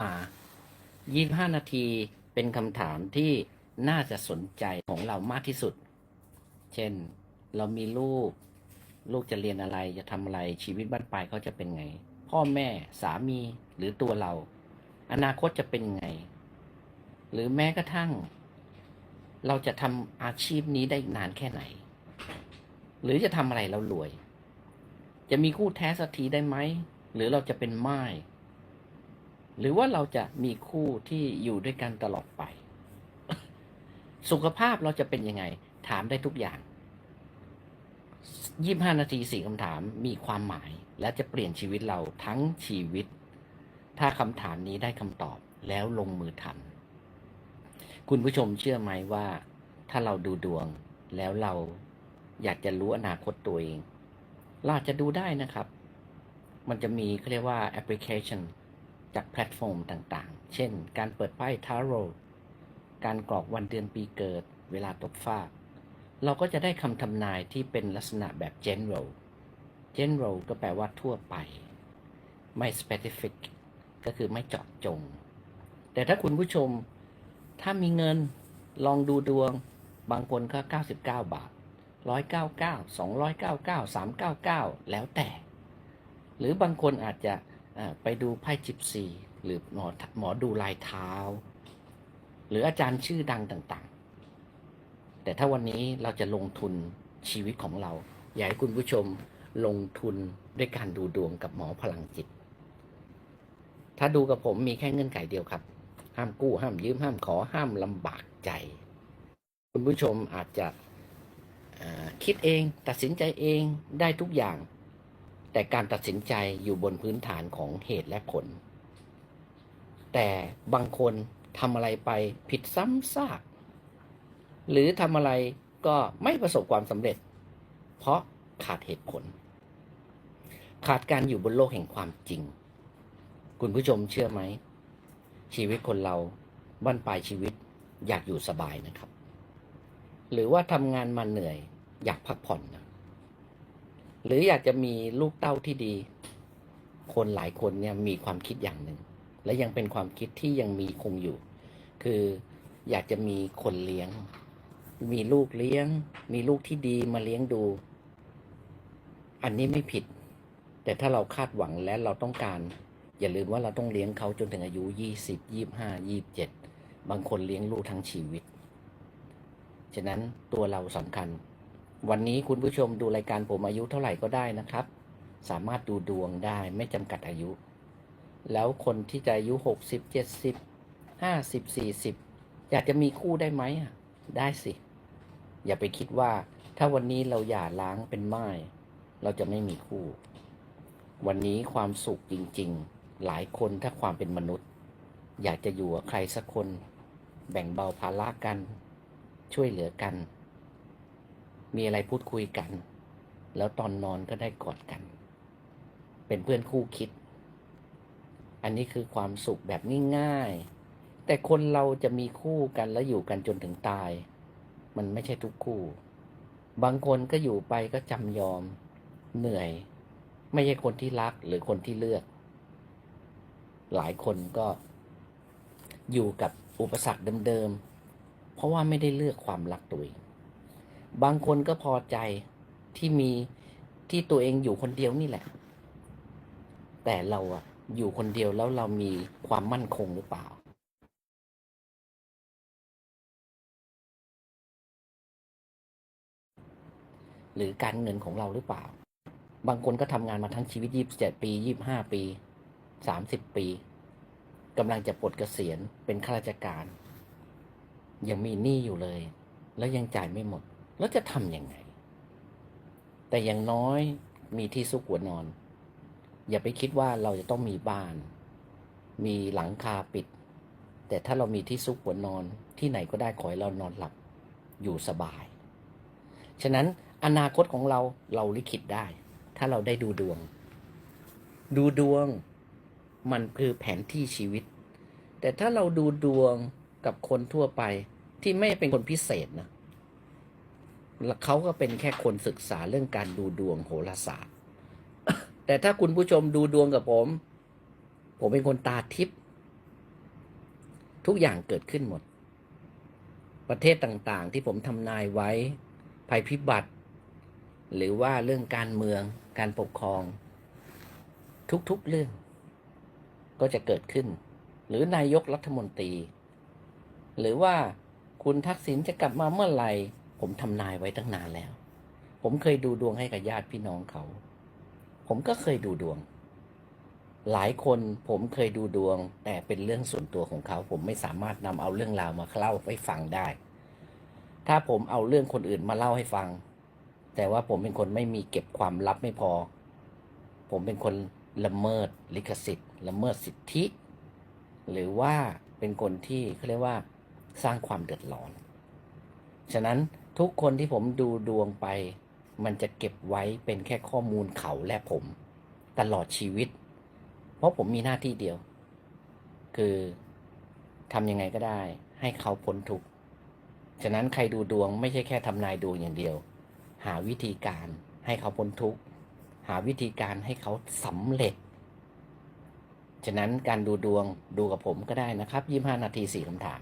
อ่ายี่ห้านาทีเป็นคำถามที่น่าจะสนใจของเรามากที่สุด เช่น เรามีลูก ลูกจะเรียนอะไร จะทำอะไร ชีวิตบ้านปลายเขาจะเป็นไง พ่อแม่ สามี หรือตัวเรา อนาคตจะเป็นไง หรือแม้กระทั่ง เราจะทำอาชีพนี้ได้นานแค่ไหน หรือจะทำอะไรแล้วรวย จะมีคู่แท้สักทีได้ไหม หรือเราจะเป็นไม้ หรือว่าเราจะมีคู่ที่อยู่ด้วยกันตลอดไป สุขภาพเราจะเป็นยังไง ถามได้ทุกอย่างยี่ห้านาทีสี่คำถามมีความหมาย และจะเปลี่ยนชีวิตเราทั้งชีวิต ถ้าคำถามนี้ได้คำตอบแล้วลงมือทำคุณผู้ชมเชื่อไหมว่า ถ้าเราดูดวงแล้วเราอยากจะรู้อนาคตตัวเองเราจะดูได้นะครับ มันจะมีเขาเรียกว่าแอปพลิเคชัน จากแพลตฟอร์มต่างๆ เช่น การเปิดไพ่ทาโร่การกรอกวันเดือนปีเกิด เวลาตกฟาก เราก็จะได้คำทำนายที่เป็นลักษณะแบบ general general ก็แปลว่าทั่วไป ไม่ specific ก็คือไม่เจาะจง แต่ถ้าคุณผู้ชมถ้ามีเงินลองดูดวง บางคนก็ 99 บาท 199 299 399 แล้วแต่ หรือบางคนอาจจะ ไปดูไพ่จิปซีหรือหมอหมอดูลายเท้า หรืออาจารย์ชื่อดังต่างๆ แต่ถ้าวันนี้เราจะลงทุนชีวิตของเรา อยากให้คุณผู้ชมลงทุนด้วยการดูดวงกับหมอพลังจิต ถ้าดูกับผมมีแค่เงื่อนไขเดียวครับ ห้ามกู้ห้ามยืมห้ามขอห้ามลำบากใจ คุณผู้ชมอาจจะคิดเองตัดสินใจเองได้ทุกอย่าง แต่การตัดสินใจอยู่บนพื้นฐานของเหตุและผล แต่บางคนทำอะไรไปผิดซ้ำซาก หรือทำอะไรก็ไม่ประสบความสำเร็จ เพราะขาดเหตุผล ขาดการอยู่บนโลกแห่งความจริง คุณผู้ชมเชื่อไหม ชีวิตคนเราบ้านปลายชีวิตอยากอยู่สบายนะครับ หรือว่าทำงานมาเหนื่อย อยากพักผ่อนนะ หรืออยากจะมีลูกเต้าที่ดี คนหลายคนเนี่ยมีความคิดอย่างหนึ่ง และยังเป็นความคิดที่ยังมีคงอยู่ คืออยากจะมีคนเลี้ยง มีลูกเลี้ยง มีลูกที่ดีมาเลี้ยงดู อันนี้ไม่ผิด แต่ถ้าเราคาดหวังและเราต้องการ อย่าลืมว่าเราต้องเลี้ยงเขาจนถึงอายุยี่สิบยี่ห้ายี่เจ็ดบางคนเลี้ยงลูกทั้งชีวิต ฉะนั้นตัวเราสำคัญ วันนี้คุณผู้ชมดูรายการผมอายุเท่าไหร่ก็ได้นะครับ สามารถดูดวงได้ไม่จำกัดอายุ แล้วคนที่จะอายุหกสิบเจ็ดสิบห้าสิบสี่สิบอยากจะมีคู่ได้ไหมอะได้สิ อย่าไปคิดว่า ถ้าวันนี้เราหย่าล้างเป็นไม้เราจะไม่มีคู่ วันนี้ความสุขจริง ๆ หลายคนถ้าความเป็นมนุษย์ อยากจะอยู่กับใครสักคน แบ่งเบาภาระกัน ช่วยเหลือกัน มีอะไรพูดคุยกัน แล้วตอนนอนก็ได้กอดกัน เป็นเพื่อนคู่คิด อันนี้คือความสุขแบบง่ายๆแต่คนเราจะมีคู่กันแล้วอยู่กันจนถึงตาย มันไม่ใช่ทุกคู่ บางคนก็อยู่ไปก็จำยอม เหนื่อย ไม่ใช่คนที่รักหรือคนที่เลือก หลายคนก็อยู่กับอุปสรรคเดิมๆ เพราะว่าไม่ได้เลือกความรักตัวเอง บางคนก็พอใจที่มีที่ตัวเองอยู่คนเดียวนี่แหละ แต่เราอะอยู่คนเดียวแล้วเรามีความมั่นคงหรือเปล่า หรือการเงินของเราหรือเปล่า บางคนก็ทำงานมาทั้งชีวิต27ปี25ปี30ปีกำลังจะปลดเกษียณเป็นข้าราชการ ยังมีหนี้อยู่เลย แล้วยังจ่ายไม่หมด แล้วจะทำยังไง แต่อย่างน้อยมีที่ซุกหัวนอน อย่าไปคิดว่าเราจะต้องมีบ้าน มีหลังคาปิด แต่ถ้าเรามีที่ซุกหัวนอนที่ไหนก็ได้ขอให้เรานอนหลับอยู่สบาย ฉะนั้นอนาคตของเราเราลิขิตได้ ถ้าเราได้ดูดวง ดูดวงมันคือแผนที่ชีวิต แต่ถ้าเราดูดวงกับคนทั่วไปที่ไม่เป็นคนพิเศษนะ เขาก็เป็นแค่คนศึกษาเรื่องการดูดวงโหราศาสตร์ แต่ถ้าคุณผู้ชมดูดวงกับผม ผมเป็นคนตาทิพย์ทุกอย่างเกิดขึ้นหมด ประเทศต่างๆ ที่ผมทำนายไว้ ภัยพิบัติ หรือว่าเรื่องการเมือง การปกครอง ทุกๆเรื่อง ก็จะเกิดขึ้น หรือนายกรัฐมนตรี หรือว่าคุณทักษิณจะกลับมาเมื่อไหร่ ผมทำนายไว้ตั้งนานแล้ว ผมเคยดูดวงให้กับญาติพี่น้องเขา ผมก็เคยดูดวง หลายคนผมเคยดูดวง แต่เป็นเรื่องส่วนตัวของเขา ผมไม่สามารถนำเอาเรื่องราวมาเล่าให้ฟังได้ ถ้าผมเอาเรื่องคนอื่นมาเล่าให้ฟัง แต่ว่าผมเป็นคนไม่มีเก็บความลับไม่พอ ผมเป็นคนละเมิดลิขสิทธิ์ ละเมิดสิทธิ หรือว่าเป็นคนที่เขาเรียกว่าสร้างความเดือดร้อน ฉะนั้น ทุกคนที่ผมดูดวงไป มันจะเก็บไว้เป็นแค่ข้อมูลเขาและผม ตลอดชีวิต เพราะผมมีหน้าที่เดียว คือทำยังไงก็ได้ ให้เขาพ้นทุกข์ฉะนั้นใครดูดวงไม่ใช่แค่ทำนายดวงอย่างเดียว หาวิธีการให้เขาพ้นทุกข์หาวิธีการให้เขาสำเร็จ ฉะนั้นการดูดวงดูกับผมก็ได้นะครับ 25 นาที 4คำถาม